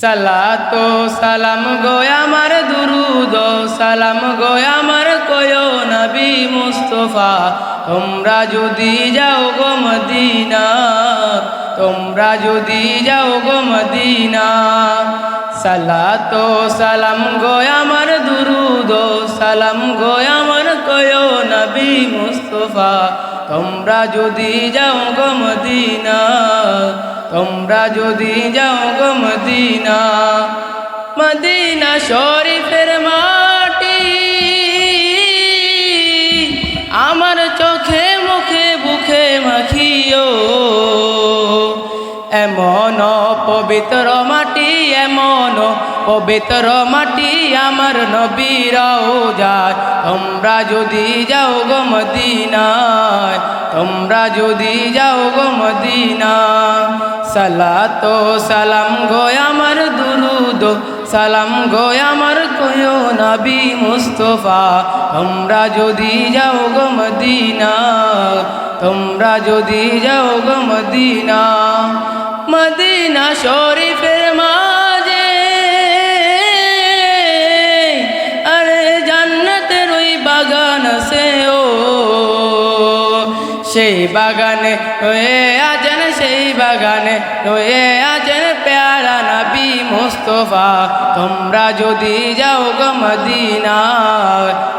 সালাতো সালাম গো আমার দুরুদ, সালাম গো আমার কয় নবী মুস্তফা। তোমরা যদি যাও গো মদিনা, তোমরা যদি যাও গো মদিনা। সালাতো সালাম গো আমার দুরুদ, সালাম গো আমার কয় নবী মুস্তফা। তোমরা যদি যাও গো মদিনা তোমরা যদি যাও গো মদিনা মদিনা শরীফের মাটি। আমার চোখে মুখে বুকে মাখিও। এমন পবিত্র মাটি, এমন পবিত্র মাটি আমার নবীরাও যায় তোমরা যদি যাও গো মদিনায়, তোমরা যদি যাও গো মদিনা সালাতো সালাম গো আমার দুরুদ সালাম গো আমার কয়ো নবী মুস্তফা, তোমরা যদি যাও গো মদিনা, তোমরা যদি যাও গো মদিনা মদিনা শরীফের সেই বাগানে রয়ে আছেন সেই বাগানে রয়ে আছেন প্যারা নাবি মুস্তফা। তোমরা যদি যাও গো মদিনা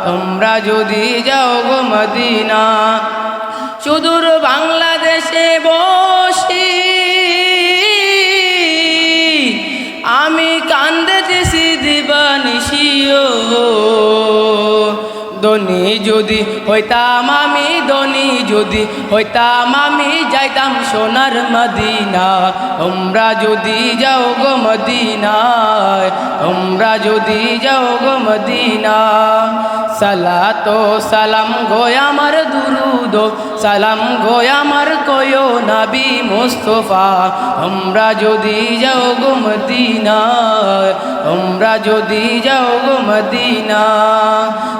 তোমরা যদি যাও গো মদিনা দনি যদি হইতাম আমি দনি যদি হইতাম আমি যাইতাম সোনার মদিনা। তোমরা যদি যাও গো মদিনায়, তোমরা যদি যাও গো মদিনা সালাতো সালাম গো আমার দুরুদ, সালাম গো আমার কয়ো নবী মুস্তফা। তোমরা যদি যাও গো মদিনা তোমরা যদি যাও গো মদিনা